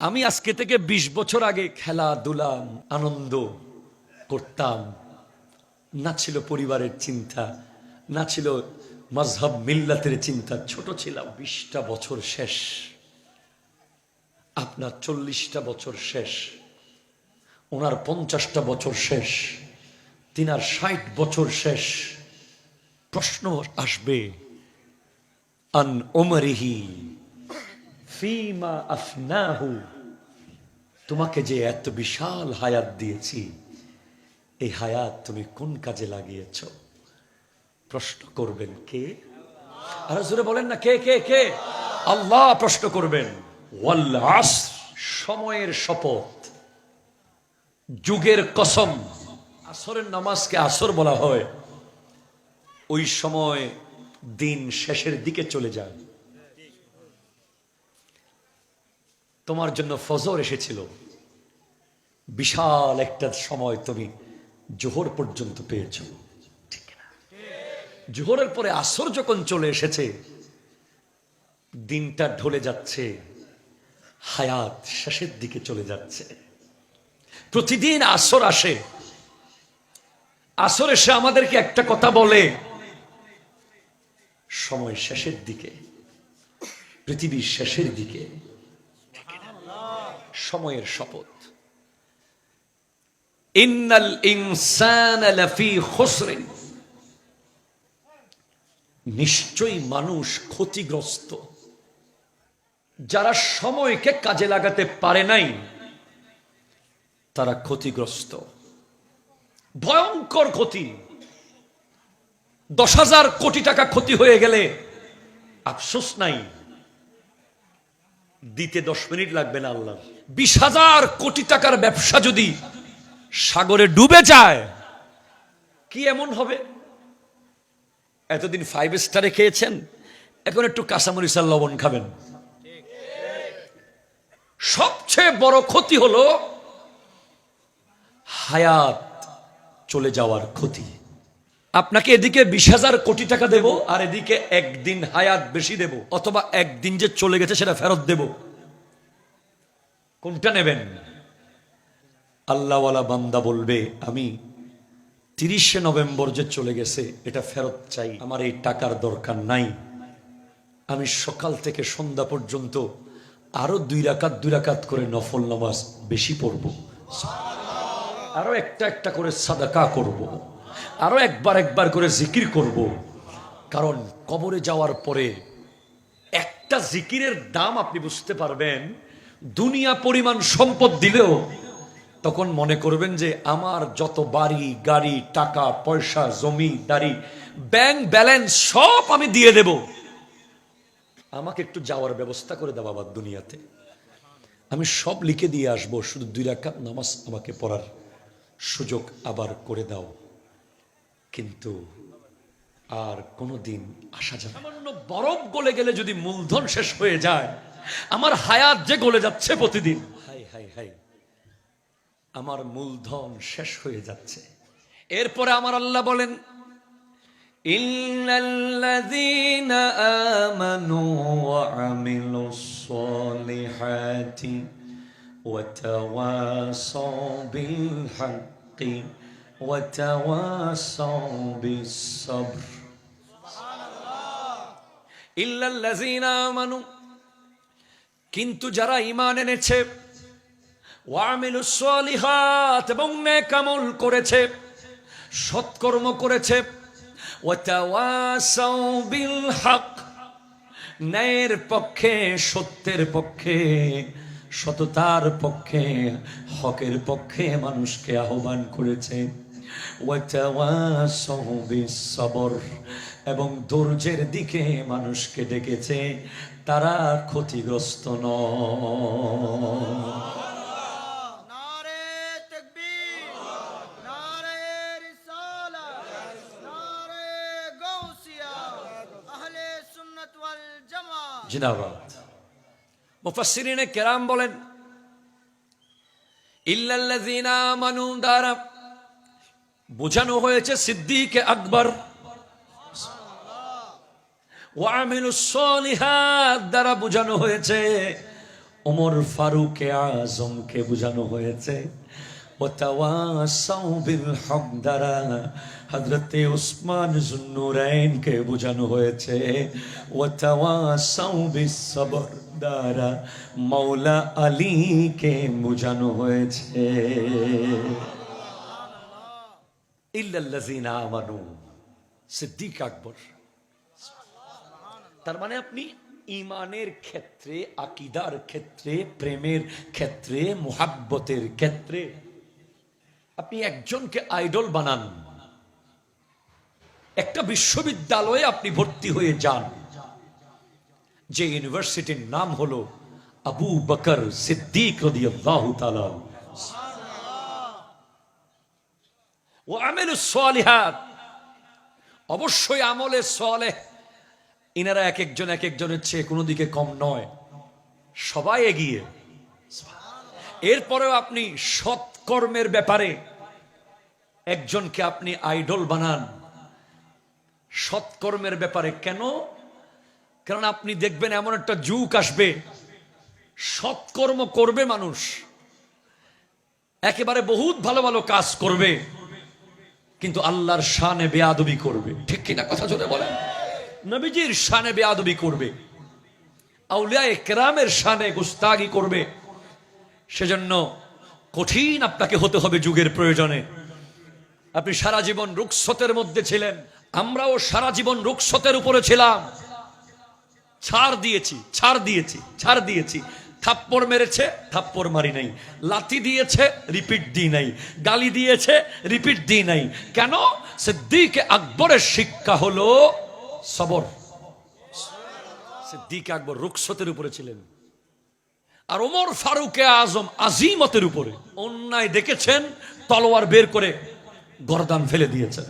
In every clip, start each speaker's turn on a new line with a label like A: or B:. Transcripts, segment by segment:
A: আমি আজকে থেকে ২০ বছর আগে খেলাধুলা, আনন্দ করতাম। না ছিল পরিবারের চিন্তা, না ছিল মজহব মিল্লাতের চিন্তা। ছোট ছিলাম, বিশটা বছর শেষ। আপনার চল্লিশটা বছর শেষ। ওনার পঞ্চাশটা বছর শেষ। তিনার ষাট বছর শেষ। প্রশ্ন আসবে, আন ওমরিহি ফিমা আফনাহু। তোমাকে যে এত বিশাল হায়াত দিয়েছি, এই হায়াত তুমি কোন কাজে লাগিয়েছ? প্রশ্ন করবেন কে? আর জোরে বলেন না, কে কে কে? আল্লাহ প্রশ্ন করবেন সময়ের শপথ, যুগের কসম। আসরের নামাজকে আসর বলা হয়। ওই সময় দিন শেষের দিকে চলে যায়। তোমার জন্য ফজর এসেছিল। বিশাল একটা সময় তুমি জোহর পর্যন্ত পেয়েছ। ঠিক জোহরের পরে আসর যখন চলে এসেছে, দিনটা ঢলে যাচ্ছে, হায়াত শেষের দিকে চলে যাচ্ছে। প্রতিদিন আসর আসে। আসর এসে আমাদেরকে একটা কথা বলে, সময় শেষের দিকে, পৃথিবীর শেষের দিকে। সময়ের শপথ। ইন্নাল ইনসান লাফি খুসরিন। নিশ্চয়ই মানুষ ক্ষতিগ্রস্ত। যারা সময়কে কাজে লাগাতে পারে নাই তারা ক্ষতিগ্রস্ত। ভয়ঙ্কর ক্ষতি। দশ হাজার কোটি টাকা ক্ষতি হয়ে গেলে আফসোস নাই। দিতে দশ মিনিট লাগবে না আল্লাহ। বিশ হাজার কোটি টাকার ব্যবসা যদি সাগরে ডুবে যায়, কি এমন হবে? এতদিন ফাইভ স্টারে খেয়েছেন, এখন একটু কাঁচামরিচার লবণ খাবেন। সবচেয়ে বড় ক্ষতি হলো হায়াত চলে যাওয়ার ক্ষতি। আপনাকে এদিকে বিশ হাজার কোটি টাকা দেব আর এদিকে একদিন হায়াত বেশি দেব, অথবা একদিন যে চলে গেছে সেটা ফেরত দেব। কোনটা নেবেন? আল্লাহওয়ালা বান্দা বলবে, আমি তিরিশে নভেম্বর যে চলে গেছে, এটা ফেরত চাই। আমার এই টাকার দরকার নাই। আমি সকাল থেকে সন্ধ্যা পর্যন্ত আরও দুই রাকাত দুই রাকাত করে নফল নামাজ বেশি পড়ব। আরও একটা একটা করে সাদাকা করব। আরও একবার একবার করে জিকির করব। কারণ কবরে যাওয়ার পরে একটা জিকিরের দাম আপনি বুঝতে পারবেন, দুনিয়া পরিমাণ সম্পদ দিলেও তখন মনে করবেন যে আমার যত বাড়ি, গাড়ি, টাকা, পয়সা, জমি, দাড়ি, ব্যাংক ব্যালেন্স সব আমি দিয়ে দেব। আমাকে একটু যাওয়ার ব্যবস্থা করে দেওয়া আবার দুনিয়াতে। আমি সব লিখে দিয়ে আসব, শুধু দুই রাকাত নামাজ আমাকে পড়ার সুযোগ আবার করে দাও। কিন্তু আর কোনো দিন আসা যাবে সামান্য বরফ গলে গেলে যদি মূলধন শেষ হয়ে যায় আমার হায়াত যে গলে যাচ্ছে প্রতিদিন। হাই হাই হাই। আমার মূলধন শেষ হয়ে যাচ্ছে। এরপরে আমার আল্লাহ বলেন ইল্লাল্লাযীনা আমানু ওয়া আমিলুস সালিহাতি ওয়া তাওয়াসাউ বিল হাক্কি তাওয়াসাউ বিস সাবর ইল্লাল্লাযীনা আমানু কিন্তু যারা ঈমান এনেছে, ওয়ামিলুস সালিহাত এবং নেক আমল করেছে, সৎকর্ম করেছে, ওয়াতাওয়াসাউ বিল হক ন্যায়ের পক্ষে, সত্যের পক্ষে, সততার পক্ষে, হকের পক্ষে মানুষকে আহ্বান করেছে। সবর। এবং ধৈর্যের দিকে মানুষকে ডেকেছে তারা ক্ষতিগ্রস্ত নয়। জিন্দাবাদ মুফাসসিরিনে কেরাম বলেন ইল্লাল্লাযীনা আমানু দ্বারা বোঝানো হয়েছে সিদ্দিক আকবর। দ্বারা বোঝানো হয়েছে। ওমর ফারুক আজমকে বোঝানো হয়েছে। হযরতে উসমান জুন্নুরাইনকে বোঝানো হয়েছে। সবর দ্বারা আলীকে বোঝানো হয়েছে। তার মানে আপনি ইমানের ক্ষেত্রে, আকিদার ক্ষেত্রে, প্রেমের ক্ষেত্রে, মুহাব্বতের ক্ষেত্রে আপনি একজনকে আইডল বানান। একটা বিশ্ববিদ্যালয়ে আপনি ভর্তি হয়ে যান। যে ইউনিভার্সিটির নাম হলো আবু বকর সিদ্দিক রাদিয়াল্লাহু তাআলা ও আমেলুস সালিহাত। অবশ্যই আমলে সলেহ। ইনারা এক একজন এক একজনের চেয়ে কোনো দিকে কম নয়। সবাই এগিয়ে। এরপরেও আপনি সৎকর্মের ব্যাপারে একজনকে আপনি আইডল বানান। সৎকর্মের ব্যাপারে কেন? কারণ আপনি দেখবেন এমন একটা যুগ আসবে। সৎকর্ম করবে মানুষ। একেবারে বহুত ভালো ভালো কাজ করবে। কিন্তু আল্লাহর শানে বেয়াদবি করবে। ঠিক কিনা কথা জোরে বলেন? নবীজির শানে বেয়াদবি করবে। আউলিয়া একরামের শানে গুস্তাগি করবে। সেজন্য কঠিন আপনাকে হতে হবে যুগের প্রয়োজনে। আপনি সারা জীবন রুকসতের মধ্যে ছিলেন। আমরাও সারা জীবন রুকসতের উপরে ছিলাম। ছাড় দিয়েছি ছাড় দিয়েছি ছাড় দিয়েছি। থাপ্পড় মেরেছে, থাপ্পড় মারি নাই। লাথি দিয়েছে, রিপিট দিই নাই। গালি দিয়েছে, রিপিট দিই নাই। কেন? সিদ্দিক আকবরের শিক্ষা হলো সবর। সিদ্দিক আকবর রুকসতের উপরে ছিলেন। আর ওমর ফারুকে আজম আজিমতের উপরে। অন্যায় দেখেছেন, তলোয়ার বের করে গরদান ফেলে দিয়েছেন।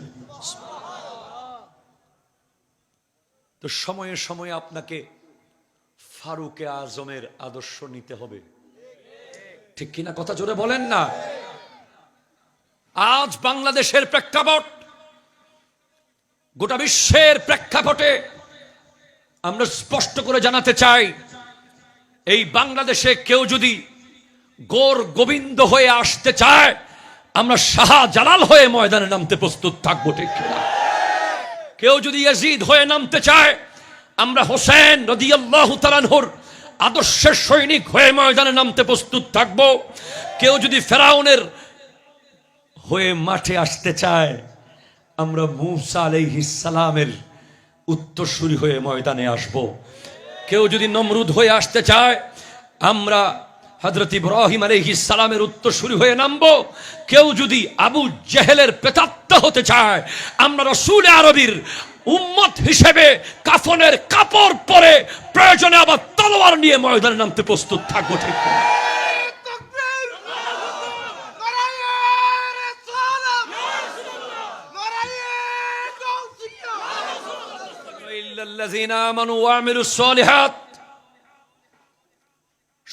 A: তো সময়ে সময়ে আপনাকে ফারুকে আজমের আদর্শ নিতে হবে। ঠিক কিনা কথা জোরে বলেন না? আজ বাংলাদেশের প্রেক্ষাপট, গোটা বিশ্বের প্রেক্ষাপটে আমরা স্পষ্ট করে জানাতে চাই, এই বাংলাদেশে কেউ যদি গোর গোবিন্দ হয়ে আসতে চায়, আমরা শাহ জালাল হয়ে ময়দানে নামতে প্রস্তুত থাকব, ঠিক কেউ যদি ইয়াজিদ হয়ে নামতে চায় আমরা হোসেন রদিয়াল্লাহু তালানহর আদর্শের সৈনিক হয়ে ময়দানে নামতে প্রস্তুত থাকব। কেউ যদি ফেরাউনের হয়ে মাঠে আসতে চায়, আমরা মুসা আলাইহিস সালামের উত্তরসূরি হয়ে ময়দানে আসব। কেউ যদি নমরুদ হয়ে আসতে চায়, আমরা হজরত ইব্রাহিম আলাইহিস সালামের উত্তরসূরি হয়ে নামবো। কেউ যদি আবু জেহেলের প্রেতাত্মা হতে চায়, আমরা রসুল আরবির উম্মত হিসেবে কাফনের কাপড় পরে প্রয়োজনে আবার তলোয়ার নিয়ে ময়দানে নামতে প্রস্তুত থাকব, ঠিক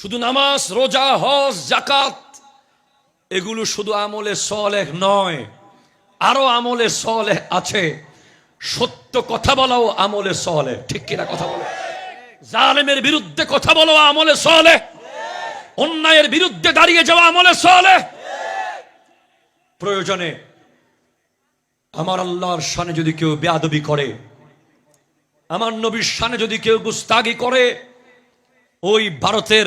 A: শুধু নামাজ, রোজা, হজ জাকাত এগুলো শুধু আমলে সলেহ নয়, আরও আমলে সলেহ আছে। সত্য কথা বলাও আমলে সহলে। ঠিক কিনা কথা বলো? জালেমের বিরুদ্ধে কথা বলো আমলে সহলে। অন্যায়ের বিরুদ্ধে দাঁড়িয়ে যাওয়া আমলে সহলে। প্রয়োজনে আমার আল্লাহর সানে যদি কেউ বেয়াদবি করে, আমার নবীর সানে যদি কেউ গুস্তাগি করে, ওই ভারতের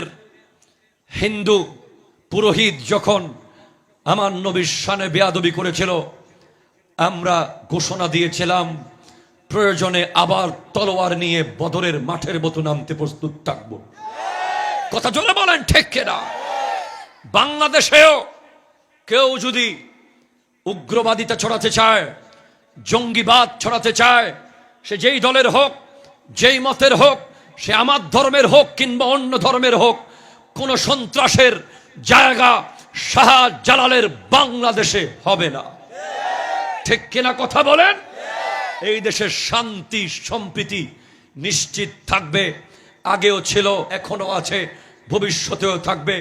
A: হিন্দু পুরোহিত যখন আমার নবীর সানে বেয়াদবি করেছিল আমরা ঘোষণা দিয়েছিলাম, প্রয়োজনে আবার তলোয়ার নিয়ে বদরের মাঠের মতো নামতে প্রস্তুত থাকব। কথা জোরে বলেন, ঠিক কেনা? বাংলাদেশেও কেউ যদি উগ্রবাদিতা ছড়াতে চায়, জঙ্গিবাদ ছড়াতে চায়, সে যেই দলের হোক, যেই মতের হোক, সে আমার ধর্মের হোক কিংবা অন্য ধর্মের হোক, কোন সন্ত্রাসের জায়গা শাহ জালালের বাংলাদেশে হবে না। ঠিক কিনা কথা বলেন? এই দেশের শান্তি, সম্প্রীতি নিশ্চিত থাকবে, আগেও ছিল এখনও আছে, ভবিষ্যতেও থাকবে।